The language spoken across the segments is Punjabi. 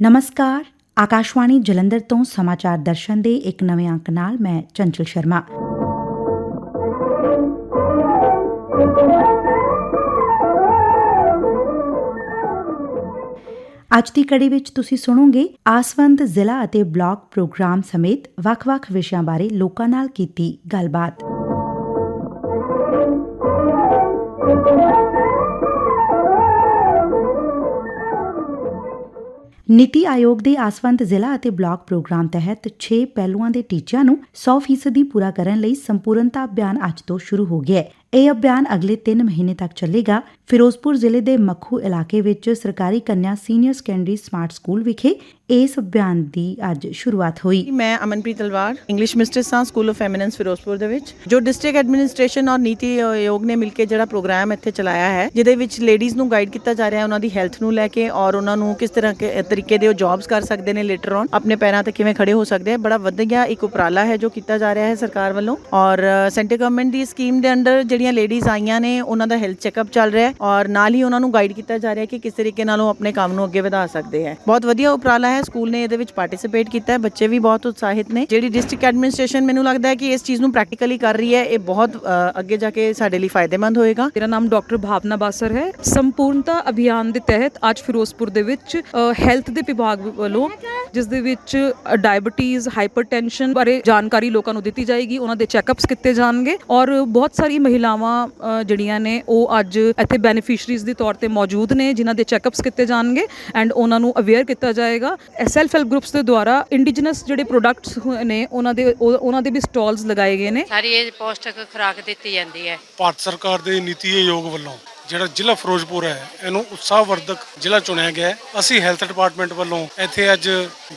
ਨਮਸਕਾਰ ਆਕਾਸ਼ਵਾਣੀ ਜਲੰਧਰ ਤੋਂ ਸਮਾਚਾਰ ਦਰਸ਼ਨ ਦੇ ਇੱਕ ਨਵੇਂ ਅੰਕ ਨਾਲ ਮੈਂ ਚੰਚਲ ਸ਼ਰਮਾ ਅੱਜ ਦੀ ਕੜੀ ਵਿੱਚ ਤੁਸੀਂ ਸੁਣੋਗੇ ਆਸਵੰਦ ਜ਼ਿਲ੍ਹਾ ਅਤੇ ਬਲਾਕ ਪ੍ਰੋਗਰਾਮ ਸਮੇਤ ਵੱਖ-ਵੱਖ ਵਿਸ਼ਿਆਂ ਬਾਰੇ ਲੋਕਾਂ ਨਾਲ ਕੀਤੀ ਗੱਲਬਾਤ ਨੀਤੀ ਆਯੋਗ ਦੇ ਆਸਵੰਦ ਜ਼ਿਲ੍ਹਾ ਅਤੇ ਬਲਾਕ ਪ੍ਰੋਗਰਾਮ ਤਹਿਤ 6 ਪਹਿਲੂਆਂ ਦੇ ਟੀਚਿਆਂ ਨੂੰ 100% ਪੂਰਾ ਕਰਨ ਲਈ ਸੰਪੂਰਨਤਾ ਅਭਿਆਨ ਅੱਜ ਤੋਂ ਸ਼ੁਰੂ ਹੋ ਗਿਆ ਹੈ। ਇਹ ਅਭਿਆਨ ਅਗਲੇ 3 ਮਹੀਨੇ ਤੱਕ ਚੱਲੇਗਾ। ਫਿਰੋਜ਼ਪੁਰ ਜ਼ਿਲ੍ਹੇ ਦੇ ਮੱਖੂ ਇਲਾਕੇ ਵਿੱਚ ਸਰਕਾਰੀ ਕੰਨਿਆ ਸੀਨੀਅਰ ਸੈਕੰਡਰੀ ਸਮਾਰਟ ਸਕੂਲ ਵਿਖੇ ਇਸ ਅਭਿਆਨ ਦੀ ਅੱਜ ਸ਼ੁਰੂਆਤ ਹੋਈ। ਮੈਂ ਅਮਨਪ੍ਰੀਤ ਤਲਵਾਰ ਇੰਗਲਿਸ਼ ਮਿਸਟਰਸ ਹਾਂ ਸਕੂਲ ਆਫ ਐਮੀਨੈਂਸ ਫਿਰੋਜ਼ਪੁਰ ਦੇ ਵਿੱਚ, ਜੋ ਡਿਸਟ੍ਰਿਕਟ ਐਡਮਿਨਿਸਟ੍ਰੇਸ਼ਨ ਔਰ ਨੀਤੀ ਆਯੋਗ ਨੇ ਮਿਲ ਕੇ ਜਿਹੜਾ ਪ੍ਰੋਗਰਾਮ ਇੱਥੇ ਚਲਾਇਆ ਹੈ, ਜਿਹਦੇ ਵਿੱਚ ਲੇਡੀਜ਼ ਨੂੰ ਗਾਈਡ ਕੀਤਾ ਜਾ ਰਿਹਾ ਹੈ, ਉਹਨਾਂ ਦੀ ਹੈਲਥ ਨੂੰ ਲੈ ਕੇ ਔਰ ਉਹਨਾਂ ਨੂੰ ਕਿਸ ਤਰ੍ਹਾਂ ਤਰੀਕੇ ਦੇ ਉਹ ਜੌਬਸ ਕਰ ਸਕਦੇ ਨੇ ਲੇਟਰ ਔਨ ਆਪਣੇ ਪੈਰਾਂ ਤੇ ਕਿਵੇਂ ਖੜੇ ਹੋ ਸਕਦੇ ਆ, ਬੜਾ ਵਧੀਆ ਇੱਕ ਉਪਰਾਲਾ ਹੈ ਜੋ ਕੀਤਾ ਜਾ ਰਿਹਾ ਹੈ ਸਰਕਾਰ ਵੱਲੋਂ ਔਰ ਸੈਂਟਰ ਗਵਰਨਮੈਂਟ ਦੀ ਸਕੀਮ ਦੇ ਅੰਡਰ ਜਿਹੜੀਆਂ ਲੇਡੀਜ਼ ਆਈਆਂ ਨੇ, ਉਹਨਾਂ ਦਾ ਹੈਲਥ ਚੈੱਕਅਪ ਚੱਲ ਰਿਹਾ ਹੈ ਔਰ ਨਾਲ ਹੀ ਉਹਨਾਂ ਨੂੰ ਗਾਈਡ ਕੀਤਾ ਜਾ ਰਿਹਾ ਹੈ ਕਿ ਕਿਸ ਤਰੀਕੇ ਨਾਲ ਉਹ ਆਪਣੇ ਕੰਮ ਨੂੰ ਅੱਗੇ ਵਧਾ ਸਕਦੇ ਹੈ। ਬਹੁਤ ਵਧੀਆ ਉਪਰਾਲਾ ਹੈ ਸਕੂਲ ਨੇ ਇਹਦੇ ਵਿੱਚ ਪਾਰਟਿਸਿਪੇਟ ਕੀਤਾ ਹੈ, ਬੱਚੇ ਵੀ ਬਹੁਤ ਉਤਸ਼ਾਹਿਤ ਨੇ। ਜਿਹੜੀ ਡਿਸਟ੍ਰਿਕਟ ਐਡਮਿਨਿਸਟ੍ਰੇਸ਼ਨ ਮੈਨੂੰ ਲੱਗਦਾ ਹੈ ਕਿ ਇਸ ਚੀਜ਼ ਨੂੰ ਪ੍ਰੈਕਟੀਕਲੀ ਕਰ ਰਹੀ ਹੈ, ਇਹ ਬਹੁਤ ਅੱਗੇ ਜਾ ਕੇ ਸਾਡੇ ਲਈ ਫਾਇਦੇਮੰਦ ਹੋਏਗਾ। ਮੇਰਾ ਨਾਮ ਡਾਕਟਰ ਭਾਵਨਾ ਬਾਸਰ ਹੈ। ਸੰਪੂਰਨਤਾ ਅਭਿਆਨ ਦੇ ਤਹਿਤ ਅੱਜ ਫਿਰੋਜ਼ਪੁਰ ਦੇ ਵਿੱਚ ਹੈਲਥ ਦੇ ਵਿਭਾਗ ਵੱਲੋਂ, ਜਿਸ ਦੇ ਵਿੱਚ ਡਾਇਬੀਟੀਜ਼ ਹਾਈਪਰਟੈਂਸ਼ਨ ਬਾਰੇ ਜਾਣਕਾਰੀ ਲੋਕਾਂ ਨੂੰ ਦਿੱਤੀ ਜਾਏਗੀ, ਉਹਨਾਂ ਦੇ ਚੈੱਕਅਪਸ ਕੀਤੇ ਜਾਣਗੇ ਔਰ ਬਹੁਤ ਸਾਰੀ ਮਹਿਲਾ ਮਹਿਲਾਵਾਂ ਜਿਹੜੀਆਂ ਨੇ ਉਹ ਅੱਜ ਇੱਥੇ ਬੈਨੀਫੀਸ਼ਰੀਜ਼ ਦੇ ਤੌਰ ਤੇ ਮੌਜੂਦ ਨੇ ਜਿਨ੍ਹਾਂ ਦੇ ਚੈੱਕਅਪਸ ਕੀਤੇ ਜਾਣਗੇ ਐਂਡ ਉਹਨਾਂ ਨੂੰ ਅਵੇਅਰ ਕੀਤਾ ਜਾਏਗਾ। ਸੈਲਫ ਹੈਲਪ ਗਰੁੱਪਸ ਦੇ ਦੁਆਰਾ ਇੰਡੀਜਨਸ ਜਿਹੜੇ ਪ੍ਰੋਡਕਟਸ ਨੇ ਉਹਨਾਂ ਦੇ ਉਹ- ਉਹਨਾਂ ਦੇ ਵੀ ਸਟਾਲਸ ਲਗਾਏ ਗਏ ਨੇ। ਸਾਰੀ ਇਹ ਪੌਸ਼ਟਿਕ ਖੁਰਾਕ ਦਿੱਤੀ ਜਾਂਦੀ ਹੈ। ਭਾਰਤ ਸਰਕਾਰ ਦੇ ਨੀਤੀ ਆਯੋਗ ਵੱਲੋਂ ਜਿਹੜਾ ਜ਼ਿਲ੍ਹਾ ਫਿਰੋਜ਼ਪੁਰ ਹੈ, ਇਹਨੂੰ ਉਤਸ਼ਾਹਵਰਧਕ ਜ਼ਿਲ੍ਹਾ ਚੁਣਿਆ ਗਿਆ ਹੈ। ਅਸੀਂ ਹੈਲਥ ਡਿਪਾਰਟਮੈਂਟ ਵੱਲੋਂ ਇੱਥੇ ਅੱਜ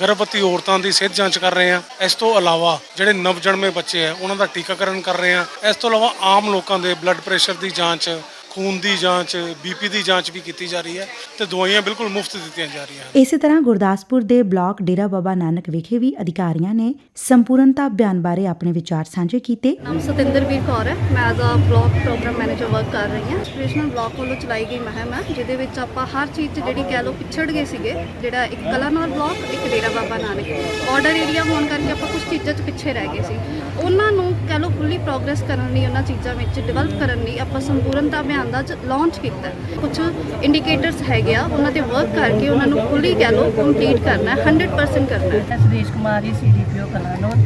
ਗਰਭਵਤੀ ਔਰਤਾਂ ਦੀ ਸਿਹਤ ਜਾਂਚ ਕਰ ਰਹੇ ਹਾਂ। ਇਸ ਤੋਂ ਇਲਾਵਾ ਜਿਹੜੇ ਨਵਜਨਮੇ ਬੱਚੇ ਹੈ, ਉਹਨਾਂ ਦਾ ਟੀਕਾਕਰਨ ਕਰ ਰਹੇ ਹਾਂ। ਇਸ ਤੋਂ ਇਲਾਵਾ ਆਮ ਲੋਕਾਂ ਦੇ ਬਲੱਡ ਪ੍ਰੈਸ਼ਰ ਦੀ ਜਾਂਚ ਖੂਨ ਦੀ ਜਾਂਚ ਬੀਪੀ ਦੀ ਜਾਂਚ ਵੀ ਕੀਤੀ ਜਾ ਰਹੀ ਹੈ ਤੇ ਦਵਾਈਆਂ ਬਿਲਕੁਲ ਮੁਫਤ ਦਿੱਤੀਆਂ ਜਾ ਰਹੀਆਂ ਹਨ। ਇਸੇ ਤਰ੍ਹਾਂ ਗੁਰਦਾਸਪੁਰ ਦੇ ਬਲਾਕ ਡੇਰਾ ਬਾਬਾ ਨਾਨਕ ਵਿਖੇ ਵੀ ਅਧਿਕਾਰੀਆਂ ਨੇ ਸੰਪੂਰਨਤਾ ਅਭਿਆਨ ਬਾਰੇ ਆਪਣੇ ਵਿਚਾਰ ਸਾਂਝੇ ਕੀਤੇ। ਨਾਮ ਸਤਿੰਦਰਵੀਰ ਕੌਰ ਹੈ। ਮੈਂ as uh block programme manager work ਕਰ ਰਹੀ ਹਾਂ। ਇੰਸਪੀਰੇਸ਼ਨਲ ਬਲਾਕ ਵੱਲੋਂ ਚਲਾਈ ਗਈ ਮੁਹਿੰਮ ਹੈ ਜਿਹਦੇ ਵਿੱਚ ਆਪਾਂ ਹਰ ਚੀਜ਼ 'ਚ ਜਿਹੜੀ ਕਹਿ ਲਓ ਪਿਛੜ ਗਏ ਸੀਗੇ ਜਿਹੜਾ ਇੱਕ ਕਲਾਨੌਰ ਬਲਾਕ ਇੱਕ ਡੇਰਾ ਬਾਬਾ ਨਾਨਕ। ਬਾਰਡਰ ਏਰੀਆ ਹੋਣ ਕਰਕੇ ਆਪਾਂ ਕੁਝ ਚੀਜ਼ਾਂ 'ਚ ਪਿੱਛੇ ਰਹਿ ਗਏ ਸੀ। ਉਹਨਾਂ ਨੂੰ ਕਹਿ ਲਓ ਫੁੱਲੀ ਪ੍ਰੋਗਰੈਸ ਕਰਨ ਲਈ ਉਹਨਾਂ ਚੀਜ਼ਾਂ ਵਿੱਚ ਡਿਵੈਲਪ ਕਰਨ ਲਈ ਆਪਾਂ ਸੰਪੂਰਨਤਾ ਅਭਿਆਨ ਦਾ ਲਾਂਚ ਕੀਤਾ ਕੁਝ ਇੰਡੀਕੇਟਰਸ ਹੈਗੇ ਆ, ਉਹਨਾਂ ਤੇ ਵਰਕ ਕਰਕੇ ਉਹਨਾਂ ਨੂੰ ਫੁੱਲੀ ਕਹਿ ਲਓ ਕੰਪਲੀਟ ਕਰਨਾ 100% ਕਰਨਾ ਹੈ। ਸੁਦੇਸ਼ ਕੁਮਾਰੀ ਸੀਡੀਪੀਓ ਕਲਾਨੌਰ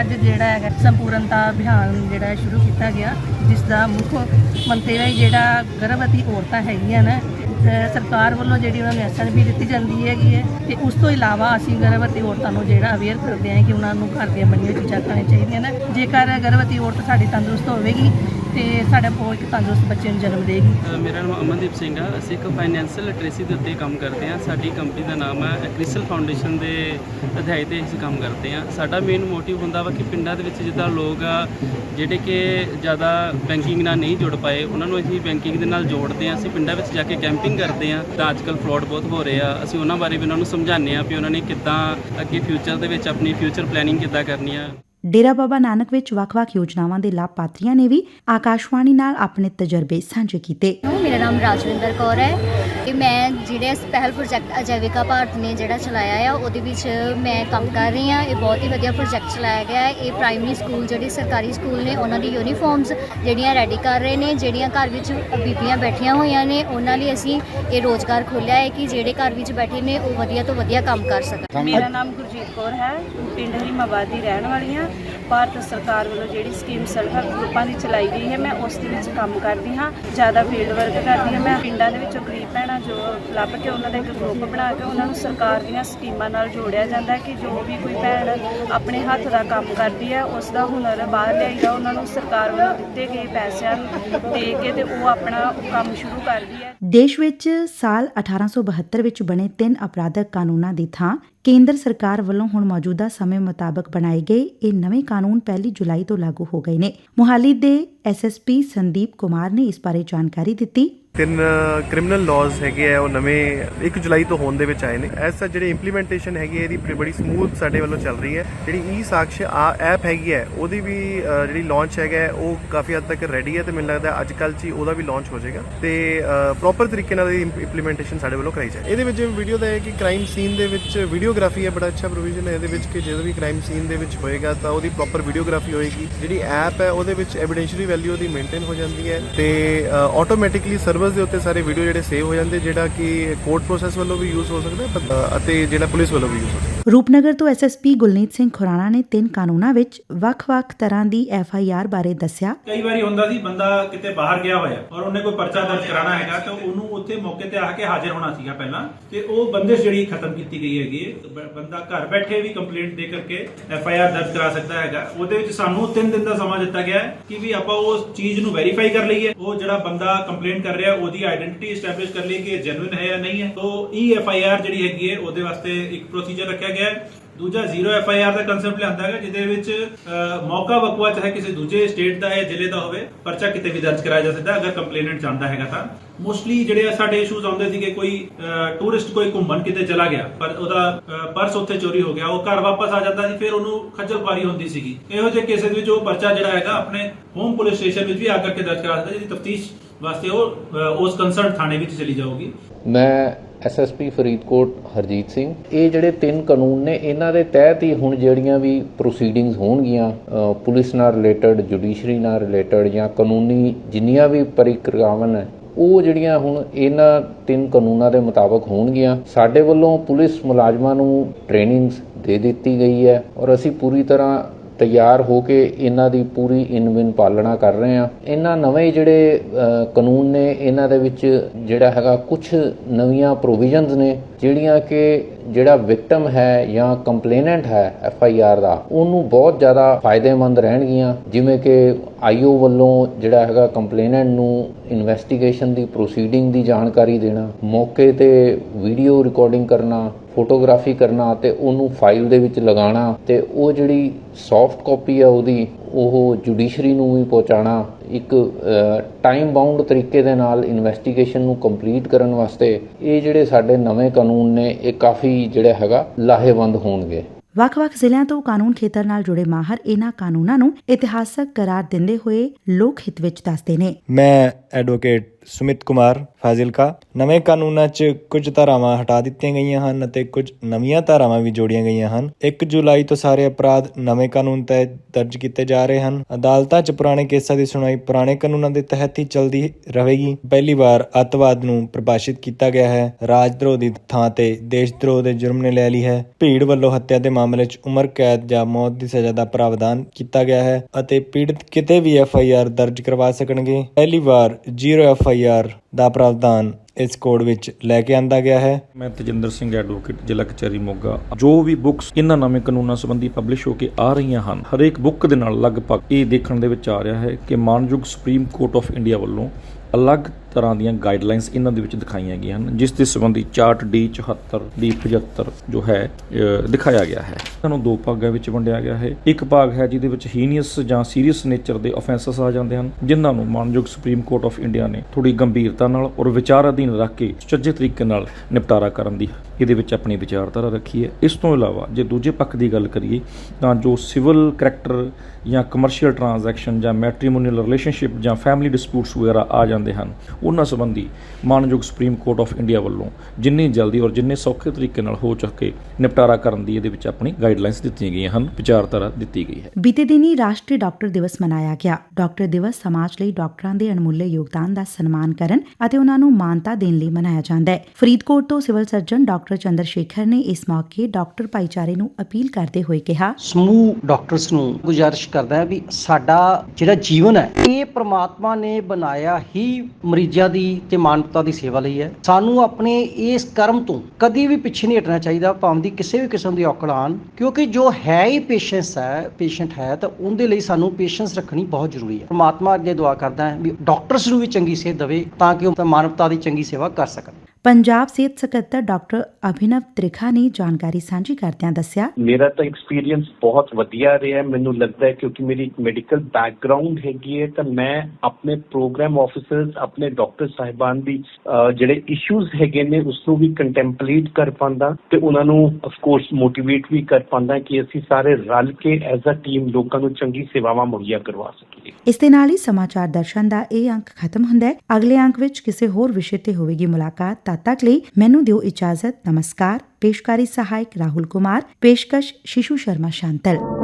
ਅੱਜ ਜਿਹੜਾ ਹੈਗਾ ਸੰਪੂਰਨਤਾ ਅਭਿਆਨ ਜਿਹੜਾ ਸ਼ੁਰੂ ਕੀਤਾ ਗਿਆ, ਜਿਸ ਦਾ ਮੁੱਖ ਮੰਤੇਰਾ ਹੀ ਜਿਹੜਾ ਗਰਭਵਤੀ ਔਰਤਾਂ ਹੈਗੀਆਂ ਨਾ ਸਰਕਾਰ ਵੱਲੋਂ ਜਿਹੜੀ ਉਹਨਾਂ ਨੂੰ ਐਸਐਨ ਵੀ ਦਿੱਤੀ ਜਾਂਦੀ ਹੈਗੀ ਹੈ ਤੇ ਉਸ ਤੋਂ ਇਲਾਵਾ ਅਸੀਂ ਗਰਭਵਤੀ ਔਰਤਾਂ ਨੂੰ ਜਿਹੜਾ ਅਵੇਅਰ ਕਰਦੇ ਹਾਂ ਕਿ ਉਹਨਾਂ ਨੂੰ ਘਰ ਦੀਆਂ ਬਣੀਆਂ ਚੀਜ਼ਾਂ ਖਾਣੀਆਂ ਚਾਹੀਦੀਆਂ ਨੇ। ਜੇਕਰ ਗਰਭਵਤੀ ਔਰਤ ਸਾਡੀ ਤੰਦਰੁਸਤ ਹੋਵੇਗੀ ਤੇ ਸਾਡਾ ਉਹ ਇੱਕ ਤੰਦਰੁਸਤ ਬੱਚੇ ਨੂੰ ਜਨਮ ਦੇਗੀ। ਮੇਰਾ ਨਾਮ ਅਮਨਦੀਪ ਸਿੰਘ ਆ। ਅਸੀਂ ਇੱਕ ਫਾਈਨੈਂਸ਼ੀਅਲ ਲਿਟਰੇਸੀ ਦੇ ਉੱਤੇ ਕੰਮ ਕਰਦੇ ਹਾਂ। ਸਾਡੀ ਕੰਪਨੀ ਦਾ ਨਾਮ ਹੈ ਕ੍ਰਿਸਲ ਫਾਊਂਡੇਸ਼ਨ ਦੇ ਅਧਿਆਇ ਤੇ ਅਸੀਂ ਕੰਮ ਕਰਦੇ ਹਾਂ। ਸਾਡਾ ਮੇਨ ਮੋਟਿਵ ਹੁੰਦਾ ਵਾ ਕਿ ਪਿੰਡਾਂ ਦੇ ਵਿੱਚ ਜਿੱਦਾਂ ਲੋਕ ਆ, ਜਿਹੜੇ ਕਿ ਜ਼ਿਆਦਾ ਬੈਂਕਿੰਗ ਨਾਲ ਨਹੀਂ ਜੁੜ ਪਾਏ, ਉਹਨਾਂ ਨੂੰ ਅਸੀਂ ਬੈਂਕਿੰਗ ਦੇ ਨਾਲ ਜੋੜਦੇ ਹਾਂ। ਅਸੀਂ ਪਿੰਡਾਂ ਵਿੱਚ ਜਾ ਕੇ ਕੈਂਪਿੰਗ ਕਰਦੇ ਹਾਂ। ਤਾਂ ਅੱਜਕੱਲ ਫਰਾਡ ਬਹੁਤ ਹੋ ਰਹੇ। ਆ ਅਸੀਂ ਉਹਨਾਂ ਬਾਰੇ ਵੀ ਉਹਨਾਂ ਨੂੰ ਸਮਝਾਉਂਦੇ ਹਾਂ ਵੀ ਉਹਨਾਂ ਨੇ ਕਿੱਦਾਂ ਅੱਗੇ ਫਿਊਚਰ ਦੇ ਵਿੱਚ ਆਪਣੀ ਫਿਊਚਰ ਪਲੈਨਿੰਗ ਕਿੱਦਾਂ ਕਰਨੀ ਆ। ਡੇਰਾ ਬਾਬਾ ਨਾਨਕ ਵਿੱਚ ਵੱਖ-ਵੱਖ ਯੋਜਨਾਵਾਂ ਦੇ ਲਾਭਪਾਤਰੀਆਂ ਨੇ ਵੀ ਆਕਾਸ਼ਵਾਣੀ ਨਾਲ ਆਪਣੇ ਤਜਰਬੇ ਸਾਂਝੇ ਕੀਤੇ। ਮੇਰਾ ਨਾਮ ਰਾਜਵਿੰਦਰ ਕੌਰ ਹੈ ਤੇ ਮੈਂ ਜਿਹੜੇ ਇਸ ਪਹਿਲ ਪ੍ਰੋਜੈਕਟ ਅਜੈਵਿਕਾ ਭਾਰਤ ਨੇ ਜਿਹੜਾ ਚਲਾਇਆ ਆ ਉਹਦੇ ਵਿੱਚ ਮੈਂ ਕੰਮ ਕਰ ਰਹੀ ਹਾਂ। ਇਹ ਬਹੁਤ ਹੀ ਵਧੀਆ ਪ੍ਰੋਜੈਕਟ ਚਲਾਇਆ ਗਿਆ ਹੈ। ਇਹ ਪ੍ਰਾਇਮਰੀ ਸਕੂਲ ਜਿਹੜੇ ਸਰਕਾਰੀ ਸਕੂਲ ਨੇ ਉਹਨਾਂ ਦੀ ਯੂਨੀਫਾਰਮਸ ਜਿਹੜੀਆਂ ਰੈਡੀ ਕਰ ਰਹੇ ਨੇ ਜਿਹੜੀਆਂ ਘਰ ਵਿੱਚ ਬੀਬੀਆਂ ਬੈਠੀਆਂ ਹੋਈਆਂ ਨੇ ਉਹਨਾਂ ਲਈ ਅਸੀਂ ਇਹ ਰੋਜ਼ਗਾਰ ਖੋਲ੍ਹਿਆ ਹੈ ਕਿ ਜਿਹੜੇ ਘਰ ਵਿੱਚ ਬੈਠੇ ਨੇ ਉਹ ਵਧੀਆ ਤੋਂ ਵਧੀਆ ਕੰਮ ਕਰ ਸਕਣ। ਮੇਰਾ ਨਾਮ ਗੁਰਜੀਤ ਕੌਰ ਹੈ। ਪਿੰਡ ਹਰੀਮਾਬਾਦ ਦੀ ਰਹਿਣ ਵਾਲੀ ਹਾਂ। ਭਾਰਤ ਸਰਕਾਰ ਵੱਲੋਂ ਜਿਹੜੀ ਸਕੀਮ ਸੈਲਫ ਗਰੁੱਪਾਂ ਦੀ ਚਲਾਈ ਗਈ ਹੈ, ਮੈਂ ਉਸ ਦੇ ਵਿੱਚ ਕੰਮ ਕਰਦੀ ਹਾਂ, ਜ਼ਿਆਦਾ ਫੀਲਡ ਵਰਕ ਕਰਦੀ ਹਾਂ। ਮੈਂ ਪਿੰਡਾਂ ਦੇ ਵਿੱਚੋਂ ਗਰੀਬ ਭੈਣਾਂ ਜੋ ਲੱਭ ਕੇ ਉਹਨਾਂ ਦਾ ਇੱਕ ਗਰੁੱਪ ਬਣਾ ਕੇ ਉਹਨਾਂ ਨੂੰ ਸਰਕਾਰ ਦੀਆਂ ਸਕੀਮਾਂ ਨਾਲ ਜੋੜਿਆ ਜਾਂਦਾ ਹੈ ਕਿ ਜੋ ਵੀ ਕੋਈ ਭੈਣ ਆਪਣੇ ਹੱਥ ਦਾ ਕੰਮ ਕਰਦੀ ਹੈ, ਉਸ ਦਾ ਹੁਨਰ ਬਾਹਰ ਲਿਆਈਦਾ, ਉਹਨਾਂ ਨੂੰ ਸਰਕਾਰ ਵੱਲੋਂ ਦਿੱਤੇ ਗਏ ਪੈਸਿਆਂ ਨੂੰ ਦੇ ਕੇ ਤੇ ਉਹ ਆਪਣਾ ਕੰਮ ਸ਼ੁਰੂ ਕਰਦੀ ਹੈ। ਦੇਸ਼ ਵਿੱਚ ਸਾਲ 1872 ਵਿੱਚ ਬਣੇ ਤਿੰਨ ਅਪਰਾਧਕ ਕਾਨੂੰਨਾਂ ਦੀ ਥਾਂ ਕੇਂਦਰ ਸਰਕਾਰ ਵੱਲੋਂ ਹੁਣ ਮੌਜੂਦਾ ਸਮੇਂ ਮੁਤਾਬਕ ਬਣਾਏ ਗਏ ਇਹ ਨਵੇਂ ਕਾਨੂੰਨ ਪਹਿਲੀ ਜੁਲਾਈ ਤੋਂ ਲਾਗੂ ਹੋ ਗਏ ਨੇ। ਮੁਹਾਲੀ ਦੇ ਐਸਐਸਪੀ ਸੰਦੀਪ ਕੁਮਾਰ ਨੇ ਇਸ ਬਾਰੇ ਜਾਣਕਾਰੀ ਦਿੱਤੀ। ਤਿੰਨ ਕ੍ਰਿਮੀਨਲ ਲਾਜ਼ ਹੈਗੇ ਆ, ਉਹ ਨਵੇਂ 1 ਜੁਲਾਈ ਤੋਂ ਹੋਣ ਦੇ ਵਿੱਚ ਆਏ ਨੇ। ਐਸਾ ਜਿਹੜੀ ਇੰਪਲੀਮੈਂਟੇਸ਼ਨ ਹੈਗੀ ਹੈ ਇਹਦੀ ਬੜੀ- ਸਮੂਥ ਸਾਡੇ ਵੱਲੋਂ ਚੱਲ ਰਹੀ ਹੈ। ਜਿਹੜੀ ਈ ਸਾਕਸ਼ ਆ ਐਪ ਹੈਗੀ ਹੈ, ਉਹਦੀ ਵੀ ਜਿਹੜੀ ਲਾਂਚ ਹੈਗਾ ਉਹ ਕਾਫੀ ਹੱਦ ਤੱਕ ਰੈਡੀ ਹੈ ਤੇ ਮੈਨੂੰ ਲੱਗਦਾ ਅੱਜ ਕੱਲ੍ਹ 'ਚ ਹੀ ਉਹਦਾ ਵੀ ਲਾਂਚ ਹੋ ਜਾਏਗਾ। ਤੇ ਪ੍ਰੋਪਰ ਤਰੀਕੇ ਨਾਲ ਇਹਦੀ ਇੰਪਲੀਮੈਂਟੇਸ਼ਨ ਸਾਡੇ ਵੱਲੋਂ ਕਰਾਈ ਜਾਏ ਇਹਦੇ ਵਿੱਚ ਜਿਵੇਂ ਵੀਡੀਓ ਦਾ ਹੈ ਕਿ ਕ੍ਰਾਈਮ ਸੀਨ ਦੇ ਵਿੱਚ ਵੀਡੀਓਗ੍ਰਾਫੀ ਹੈ, ਬੜਾ ਅੱਛਾ ਪ੍ਰੋਵੀਜ਼ਨ ਹੈ। ਇਹਦੇ ਵਿੱਚ ਕਿ ਜਦੋਂ ਵੀ ਕ੍ਰਾਈਮ ਸੀਨ ਦੇ ਵਿੱਚ ਹੋਏਗਾ ਤਾਂ ਉਹਦੀ ਪ੍ਰੋਪਰ ਵੀਡੀਓਗ੍ਰਾਫੀ ਹੋਏਗੀ। ਜਿਹੜੀ ਐਪ ਹੈ, ਉਹਦੇ ਵਿੱਚ ਐਵੀਡੈਂਸ਼ੀਅਲੀ ਵੈਲਿਊ ਉਹਦੀ ਮੇਨਟੇਨ ਹੋ ਜਾਂਦੀ ਹੈ ਤੇ ਆਟੋਮੈਟਿਕਲੀ ਸਰਵਰ ਸਰਵਰਸ ਦੇ ਉੱਤੇ ਸਾਰੇ ਵੀਡੀਓ ਜਿਹੜੇ ਸੇਵ ਹੋ ਜਾਂਦੇ ਜਿਹੜਾ ਕਿ ਕੋਰਟ ਪ੍ਰੋਸੈਸ ਵੱਲੋਂ ਵੀ ਯੂਜ਼ ਹੋ ਸਕਦਾ ਅਤੇ ਜਿਹੜਾ ਪੁਲਿਸ ਵੱਲੋਂ ਵੀ ਯੂਜ਼ ਹੋ ਸਕਦਾ ਹੈ। ਰੂਪਨਗਰ ਤੋਂ ਐਸਐਸਪੀ ਗੁਲਨੀਤ ਸਿੰਘ ਖੁਰਾਣਾ ਨੇ ਤਿੰਨ ਕਾਨੂੰਨਾਂ ਵਿੱਚ ਵੱਖ-ਵੱਖ ਤਰ੍ਹਾਂ ਦੀ ਐਫਆਈਆਰ ਬਾਰੇ ਦੱਸਿਆ। ਕਈ ਵਾਰੀ ਹੁੰਦਾ ਸੀ ਬੰਦਾ ਕਿਤੇ ਬਾਹਰ ਗਿਆ ਹੋਇਆ ਔਰ ਉਹਨੇ ਕੋਈ ਪਰਚਾ ਦਰਜ ਕਰਾਣਾ ਹੈਗਾ ਤਾਂ ਉਹਨੂੰ ਉੱਥੇ ਮੌਕੇ ਤੇ ਆ ਕੇ ਹਾਜ਼ਰ ਹੋਣਾ ਸੀਗਾ ਪਹਿਲਾਂ। ਤੇ ਉਹ ਬੰਦਿਸ਼ ਜਿਹੜੀ ਖਤਮ ਕੀਤੀ ਗਈ ਹੈਗੀ ਬੰਦਾ ਘਰ ਬੈਠੇ ਵੀ ਕੰਪਲੇਂਟ ਦੇ ਕਰਕੇ ਐਫ ਆਈ ਆਰ ਦਰਜ ਕਰਾ ਸਕਦਾ ਹੈਗਾ। ਉਹਦੇ ਵਿੱਚ ਸਾਨੂੰ 3 ਦਿਨ ਦਾ ਸਮਾਂ ਦਿੱਤਾ ਗਿਆ ਕਿ ਵੀ ਆਪਾਂ ਉਸ ਚੀਜ਼ ਨੂੰ ਵੈਰੀਫਾਈ ਕਰ ਲਈਏ। ਉਹ ਜਿਹੜਾ ਬੰਦਾ ਕੰਪਲੇਂਟ ਕਰ ਰਿਹਾ ਉਹਦੀ ਆਇਡੈਂਟੀਟੀ ਐਸਟੈਬਲਿਸ਼ ਕਰ ਲਈਏ ਕਿ ਇਹ ਜੈਨੂਇਨ ਹੈ ਜਾਂ ਨਹੀਂ ਹੈ। ਤੋਂ ਈ ਐਫ ਆਈ ਆਰ ਜਿਹੜੀ ਹੈਗੀ ਹੈ, ਉਹਦੇ ਵਾਸਤੇ ਇੱਕ ਪ੍ਰੋਸੀਜਰ ਰੱਖਿਆ ਗਿਆ ਹੈ। ਦੂਜਾ ਜ਼ੀਰੋ ਐਫ ਆਈ ਆਰ ਦਾ ਕਨਸੈਪਟ ਲਿਆਂਦਾ ਹੈ ਜਿਹਦੇ ਵਿੱਚ ਮੌਕਾ ਵਕਵਾ ਚਾਹੇ ਕਿਸੇ ਦੂਜੇ ਸਟੇਟ ਦਾ ਹੈ, ਜ਼ਿਲ੍ਹੇ ਦਾ ਹੋਵੇ, ਪਰਚਾ ਕਿਤੇ ਵੀ ਦਰਜ ਕਰਾਇਆ ਜਾ ਸਕਦਾ, ਅਗਰ ਕੰਪਲੇਨੈਂਟ ਚਾਹੁੰਦਾ ਹੈਗਾ ਤਾਂ। ਮੋਸਟਲੀ ਜਿਹੜੇ ਸਾਡੇ ਇਸ਼ੂਜ਼ ਆਉਂਦੇ ਸੀਗੇ, ਕੋਈ ਟੂਰਿਸਟ ਕੋਈ ਘੁੰਮਣ ਕਿਤੇ ਚਲਾ ਗਿਆ, ਪਰ ਉਹਦਾ ਪਰਸ ਉੱਥੇ ਚੋਰੀ ਹੋ ਗਿਆ, ਉਹ ਘਰ ਵਾਪਸ ਆ ਜਾਂਦਾ ਸੀ, ਫਿਰ ਉਹਨੂੰ ਖੱਜਲ ਹੁੰਦੀ ਸੀਗੀ। ਇਹੋ ਜਿਹੇ ਕੇਸਿਸ ਵਿੱਚ ਉਹ ਪਰਚਾ ਜਿਹੜਾ ਹੈਗਾ, ਆਪਣੇ ਹੋਮ ਪੁਲਿਸ ਸਟੇਸ਼ਨ ਵਿੱਚ ਵੀ ਆ ਕਰਕੇ ਦਰਜ ਕਰਾ ਸਕਦਾ ਜਿਹਦੀ ਤਫਤੀਸ਼ ਵਾਸਤੇ ਉਹ ਉਸ ਕੰਸਰਨ ਥਾਣੇ ਵਿੱਚ ਚਲੀ ਜਾਊਗੀ। ਮੈਂ ਐਸਐਸਪੀ ਫਰੀਦਕੋਟ ਹਰਜੀਤ ਸਿੰਘ। ਇਹ ਜਿਹੜੇ ਤਿੰਨ ਕਾਨੂੰਨ ਨੇ, ਇਹਨਾਂ ਦੇ ਤਹਿਤ ਹੀ ਹੁਣ ਜਿਹੜੀਆਂ ਵੀ ਪ੍ਰੋਸੀਡਿੰਗਸ ਹੋਣਗੀਆਂ ਪੁਲਿਸ ਨਾਲ ਰਿਲੇਟਡ ਜੁਡੀਸ਼ਰੀ ਨਾਲ ਰਿਲੇਟਡ ਜਾਂ ਕਾਨੂੰਨੀ ਜਿੰਨੀਆਂ ਵੀ ਪ੍ਰਕਿਰਿਆਵਾਂ ਨੇ ਉਹ ਜਿਹੜੀਆਂ ਹੁਣ ਇਹਨਾਂ ਤਿੰਨ ਕਾਨੂੰਨਾਂ ਦੇ ਮੁਤਾਬਕ ਹੋਣਗੀਆਂ, ਸਾਡੇ ਵੱਲੋਂ ਪੁਲਿਸ ਮੁਲਾਜ਼ਮਾਂ ਨੂੰ ਟ੍ਰੇਨਿੰਗਸ ਦੇ ਦਿੱਤੀ ਗਈ ਹੈ ਔਰ ਅਸੀਂ ਪੂਰੀ ਤਰ੍ਹਾਂ ਤਿਆਰ ਹੋ ਕੇ ਇਹਨਾਂ ਦੀ ਪੂਰੀ ਇਨਵਿਨ ਪਾਲਣਾ ਕਰ ਰਹੇ ਹਾਂ। ਇਹਨਾਂ ਨਵੇਂ ਜਿਹੜੇ ਕਾਨੂੰਨ ਨੇ, ਇਹਨਾਂ ਦੇ ਵਿੱਚ ਜਿਹੜਾ ਹੈਗਾ ਕੁਝ ਨਵੀਆਂ ਪ੍ਰੋਵੀਜ਼ਨਸ ਨੇ, ਜਿਹੜੀਆਂ ਕਿ ਜਿਹੜਾ ਵਿਕਟਮ ਹੈ ਜਾਂ ਕੰਪਲੇਨੈਂਟ ਹੈ ਐਫ ਆਈ ਆਰ ਦਾ, ਉਹਨੂੰ ਬਹੁਤ ਜ਼ਿਆਦਾ ਫਾਇਦੇਮੰਦ ਰਹਿਣਗੀਆਂ। ਜਿਵੇਂ ਕਿ ਆਈਓ ਵੱਲੋਂ ਜਿਹੜਾ ਹੈਗਾ ਕੰਪਲੇਨੈਂਟ ਨੂੰ ਇਨਵੈਸਟੀਗੇਸ਼ਨ ਦੀ ਪ੍ਰੋਸੀਡਿੰਗ ਦੀ ਜਾਣਕਾਰੀ ਦੇਣਾ, ਮੌਕੇ ਤੇ ਵੀਡੀਓ ਰਿਕਾਰਡਿੰਗ ਕਰਨਾ ਫੋਟੋਗ੍ਰਾਫੀ ਕਰਨਾ ਤੇ ਉਹਨੂੰ ਫਾਈਲ ਦੇ ਵਿੱਚ ਲਗਾਉਣਾ ਤੇ ਉਹ ਜਿਹੜੀ ਸੌਫਟ ਕਾਪੀ ਆ ਉਹਦੀ ਉਹ ਜੁਡੀਸ਼ਰੀ ਨੂੰ ਵੀ ਪਹੁੰਚਾਉਣਾ ਇੱਕ ਟਾਈਮ ਬਾਉਂਡ ਤਰੀਕੇ ਦੇ ਨਾਲ ਇਨਵੈਸਟੀਗੇਸ਼ਨ ਨੂੰ ਕੰਪਲੀਟ ਕਰਨ ਵਾਸਤੇ ਇਹ ਜਿਹੜੇ ਸਾਡੇ ਨਵੇਂ ਕਾਨੂੰਨ ਨੇ ਇਹ ਕਾਫੀ ਜਿਹੜਾ ਹੈਗਾ ਲਾਹੇਵੰਦ ਹੋਣਗੇ। ਵੱਖ-ਵੱਖ ਜ਼ਿਲ੍ਹਿਆਂ ਤੋਂ ਕਾਨੂੰਨ ਖੇਤਰ ਨਾਲ ਜੁੜੇ ਮਾਹਰ ਇਹਨਾਂ ਕਾਨੂੰਨਾਂ ਨੂੰ ਇਤਿਹਾਸਕ ਕਰਾਰ ਦਿੰਦੇ ਹੋਏ ਲੋਕ ਹਿੱਤ ਵਿੱਚ ਦੱਸਦੇ ਨੇ। ਮੈਂ ਐਡਵੋਕੇਟ ਸੁਮਿਤ ਕੁਮਾਰ ਫਾਜ਼ਿਲਕਾ, ਨਵੇਂ ਕਾਨੂੰਨਾਂ 'ਚ ਕੁਝ ਧਾਰਾਵਾਂ ਹਟਾ ਦਿੱਤੀਆਂ ਗਈਆਂ ਹਨ ਅਤੇ ਕੁਝ ਨਵੀਆਂ ਧਾਰਾਵਾਂ ਵੀ ਜੋੜੀਆਂ ਗਈਆਂ ਹਨ। 1 ਜੁਲਾਈ ਤੋਂ ਸਾਰੇ ਅਪਰਾਧ ਨਵੇਂ ਕਾਨੂੰਨ ਤਹਿਤ ਦਰਜ ਕੀਤੇ ਜਾ ਰਹੇ ਹਨ। ਅਦਾਲਤਾਂ 'ਚ ਪੁਰਾਣੇ ਕੇਸਾਂ ਦੀ ਸੁਣਵਾਈ ਪੁਰਾਣੇ ਕਾਨੂੰਨਾਂ ਦੇ ਤਹਿਤ ਹੀ ਚੱਲਦੀ ਰਹੇਗੀ। ਪਹਿਲੀ ਵਾਰ ਅੱਤਵਾਦ ਨੂੰ ਪਰਿਭਾਸ਼ਿਤ ਕੀਤਾ ਗਿਆ ਹੈ। ਰਾਜਦਰੋਹ ਦੀ ਥਾਂ ਤੇ ਦੇਸ਼ਦਰੋਹ ਦੇ ਜੁਰਮ ਨੇ ਲੈ ਲਈ ਹੈ। ਭੀੜ ਵੱਲੋਂ ਹੱਤਿਆ ਦੇ ਮਾਮਲੇ 'ਚ ਉਮਰ, ਕੈਦ ਜਾਂ ਮੌਤ ਦੀ ਸਜ਼ਾ ਦਾ ਪ੍ਰਾਵਧਾਨ ਕੀਤਾ ਗਿਆ ਹੈ ਅਤੇ ਪੀੜਤ ਕਿਤੇ ਵੀ ਐਫ ਆਈ ਆਰ ਦਰਜ ਕਰਵਾ ਸਕਣਗੇ। ਪਹਿਲੀ ਵਾਰ ਜ਼ੀਰੋ ਐਫ ਆਈ ਆਰ ਦਾ ਪ੍ਰਾਵਧਾਨ ਇਸ ਕੋਡ ਵਿੱਚ ਲੈ ਕੇ ਆਂਦਾ ਗਿਆ ਹੈ। ਮੈਂ ਤਜਿੰਦਰ ਸਿੰਘ ਐਡਵੋਕੇਟ ਜ਼ਿਲ੍ਹਾ ਕਚਹਿਰੀ ਮੋਗਾ। ਜੋ ਵੀ ਬੁੱਕਸ ਇਹਨਾਂ ਨਵੇਂ ਕਾਨੂੰਨਾਂ ਸੰਬੰਧੀ ਪਬਲਿਸ਼ ਹੋ ਕੇ ਆ ਰਹੀਆਂ ਹਨ, ਹਰੇਕ ਬੁੱਕ ਦੇ ਨਾਲ ਲਗਭਗ ਇਹ ਦੇਖਣ ਦੇ ਵਿੱਚ ਆ ਰਿਹਾ ਹੈ ਕਿ ਮਾਨਯੋਗ ਸੁਪਰੀਮ ਕੋਰਟ ਆਫ ਇੰਡੀਆ ਵੱਲੋਂ ਅਲੱਗ ਤਰ੍ਹਾਂ ਦੀਆਂ ਗਾਈਡਲਾਈਨਸ ਇਹਨਾਂ ਦੇ ਵਿੱਚ ਦਿਖਾਈਆਂ ਗਈਆਂ ਹਨ, ਜਿਸ ਦੇ ਸੰਬੰਧੀ ਚਾਰਟ ਡੀ 74 ਦੀ 75 ਜੋ ਹੈ ਦਿਖਾਇਆ ਗਿਆ ਹੈ। ਇਹਨਾਂ ਨੂੰ ਦੋ ਭਾਗਾਂ ਵਿੱਚ ਵੰਡਿਆ ਗਿਆ ਹੈ। ਇੱਕ ਭਾਗ ਹੈ ਜਿਹਦੇ ਵਿੱਚ ਹੀਨੀਅਸ ਜਾਂ ਸੀਰੀਅਸ ਨੇਚਰ ਦੇ ਆਫੈਂਸਸ ਆ ਜਾਂਦੇ ਹਨ, ਜਿਨ੍ਹਾਂ ਨੂੰ ਮਾਨਯੋਗ ਸੁਪਰੀਮ ਕੋਰਟ ਆਫ ਇੰਡੀਆ ਨੇ ਥੋੜੀ ਗੰਭੀਰਤਾ ਨਾਲ ਔਰ ਵਿਚਾਰ ਅਧੀਨ ਰੱਖ ਕੇ ਸੁਚੱਜੇ ਤਰੀਕੇ ਨਾਲ ਨਿਪਟਾਰਾ ਕਰਨ ਦੀ, ਇਹਦੇ ਵਿੱਚ ਆਪਣੀ ਵਿਚਾਰਧਾਰਾ ਰੱਖੀ ਹੈ। ਇਸ ਤੋਂ ਇਲਾਵਾ ਜੇ ਦੂਜੇ ਪੱਖ ਦੀ ਗੱਲ ਕਰੀਏ, ਤਾਂ ਜੋ ਸਿਵਲ ਕਰੈਕਟਰ ਜਾਂ ਕਮਰਸ਼ੀਅਲ ਟ੍ਰਾਂਜੈਕਸ਼ਨ ਜਾਂ ਮੈਟ੍ਰੀਮੋਨੀਅਲ ਰਿਲੇਸ਼ਨਸ਼ਿਪ ਜਾਂ ਫੈਮਿਲੀ ਡਿਸਪਿਊਟਸ ਵਗੈਰਾ ਆ ਜਾਂਦੇ ਹਨ ਉਹਨਾਂ ਸੰਬੰਧੀ ਮਾਨਯੋਗ ਸੁਪਰੀਮ ਕੋਰਟ ਆਫ ਇੰਡੀਆ ਵੱਲੋਂ ਜਿੰਨੀ ਜਲਦੀ ਔਰ ਜਿੰਨੇ ਸੌਖੇ ਤਰੀਕੇ ਨਾਲ ਹੋ ਸਕੇ ਨਿਪਟਾਰਾ ਕਰਨ ਦੀ ਇਹਦੇ ਵਿੱਚ ਆਪਣੀ ਗਾਈਡਲਾਈਨਸ ਦਿੱਤੀਆਂ ਗਈਆਂ ਹਨ ਵਿਚਾਰਧਾਰਾ ਦਿੱਤੀ ਗਈ ਹੈ। ਬੀਤੇ ਦਿਨੀ ਰਾਸ਼ਟਰੀ ਡਾਕਟਰ ਦਿਵਸ ਮਨਾਇਆ ਗਿਆ। ਡਾਕਟਰ ਦਿਵਸ ਸਮਾਜ ਲਈ ਡਾਕਟਰਾਂ ਦੇ ਅਣਮੁੱਲੇ ਯੋਗਦਾਨ ਦਾ ਸਨਮਾਨ ਕਰਨ ਅਤੇ ਉਹਨਾਂ ਨੂੰ ਮਾਨਤਾ ਦੇਣ ਲਈ ਮਨਾਇਆ ਜਾਂਦਾ ਹੈ। ਫਰੀਦਕੋਟ ਤੋਂ civil surgeon doctor Chander Shekhar ਨੇ ਇਸ ਮੌਕੇ ਡਾਕਟਰ ਭਾਈਚਾਰੇ ਨੂੰ ਅਪੀਲ ਕਰਦੇ ਹੋਏ ਕਿਹਾ ਸਮੂਹ ਡਾਕਟਰਸ ਨੂੰ ਗੁਜ਼ਾਰਿਸ਼ ਕਰਦਾ ਹੈ ਵੀ ਸਾਡਾ ਜਿਹੜਾ ਜੀਵਨ ਹੈ ਇਹ ਪ੍ਰਮਾਤਮਾ ਨੇ ਬਣਾਇਆ ਹੀ ਮਰੀਜ਼ਾਂ ਦੀ ਤੇ ਮਾਨਵਤਾ ਦੀ ਸੇਵਾ ਲਈ ਹੈ। ਸਾਨੂੰ ਆਪਣੇ ਇਸ ਕਰਮ ਤੋਂ ਕਦੀ ਵੀ ਪਿੱਛੇ ਨਹੀਂ ਹਟਣਾ ਚਾਹੀਦਾ, ਭਾਵੇਂ ਦੀ ਕਿਸੇ ਵੀ ਕਿਸਮ ਦੀ ਔਕੜ ਆਉਣ, ਕਿਉਂਕਿ ਜੋ ਹੈ ਹੀ ਪੇਸ਼ੈਂਸ ਹੈ ਪੇਸ਼ੈਂਟ ਹੈ, ਤਾਂ ਉਹਦੇ ਲਈ ਸਾਨੂੰ ਪੇਸ਼ੈਂਸ ਰੱਖਣੀ ਬਹੁਤ ਜ਼ਰੂਰੀ ਹੈ। ਪ੍ਰਮਾਤਮਾ ਅੱਗੇ ਦੁਆ ਕਰਦਾ ਹੈ ਵੀ ਡਾਕਟਰਸ ਨੂੰ ਵੀ ਚੰਗੀ ਸੇਧ ਦੇਵੇ, ਤਾਂ ਕਿ ਉਹ ਮਾਨਵਤਾ ਦੀ ਚੰਗੀ ਸੇਵਾ ਕਰ ਸਕਣ। ਪੰਜਾਬ ਸਿਹਤ ਸਕੱਤਰ ਡਾਕਟਰ ਅਭਿਨਵ ਤ੍ਰਿਖਾ ਨੇ ਜਾਣਕਾਰੀ ਸਾਂਝੀ ਕਰਦਿਆਂ ਦੱਸਿਆ ਮੇਰਾ ਤਾਂ ਐਕਸਪੀਰੀਅੰਸ ਬਹੁਤ ਵਧੀਆ ਰਿਹਾ। ਮੈਨੂੰ ਲੱਗਦਾ ਹੈ ਕਿਉਂਕਿ ਮੇਰੀ ਇੱਕ ਮੈਡੀਕਲ ਬੈਕਗ੍ਰਾਉਂਡ ਹੈਗੀ ਹੈ ਤਾਂ ਮੈਂ ਆਪਣੇ ਪ੍ਰੋਗਰਾਮ ਆਫੀਸਰਸ ਆਪਣੇ ਡਾਕਟਰ ਸਾਹਿਬਾਨ ਦੀ ਜਿਹੜੇ ਇਸ਼ੂਜ਼ ਹੈਗੇ ਨੇ ਉਸ ਨੂੰ ਵੀ ਕੰਟੈਂਪਲੇਟ ਕਰ ਪਾਉਂਦਾ ਤੇ ਉਹਨਾਂ ਨੂੰ ਆਫ ਕੋਰਸ ਮੋਟੀਵੇਟ ਵੀ ਕਰ ਪਾਉਂਦਾ ਕਿ ਅਸੀਂ ਸਾਰੇ ਰਲ ਕੇ ਐਜ਼ ਅ ਟੀਮ ਲੋਕਾਂ ਨੂੰ ਚੰਗੀ ਸੇਵਾਵਾਂ ਮੁਹੱਈਆ ਕਰਵਾ ਸਕੀਏ। ਇਸ ਦੇ ਨਾਲ ਹੀ ਸਮਾਚਾਰ ਦਰਸ਼ਨ ਦਾ ਇਹ ਅੰਕ ਖਤਮ ਹੁੰਦਾ ਹੈ। ਅਗਲੇ ਅੰਕ ਵਿੱਚ ਕਿਸੇ ਹੋਰ ਵਿਸ਼ੇ ਤੇ ਹੋਵੇਗੀ ਮੁਲਾਕਾਤ ਤਦ ਤੱਕ ਲਈ ਮੈਨੂੰ ਦਿਓ ਇਜਾਜ਼ਤ। ਨਮਸਕਾਰ। ਪੇਸ਼ਕਾਰੀ ਸਹਾਇਕ ਰਾਹੁਲ ਕੁਮਾਰ। ਪੇਸ਼ਕਸ਼ ਸ਼ਿਸ਼ੂ ਸ਼ਰਮਾ ਸ਼ਾਂਤਲ।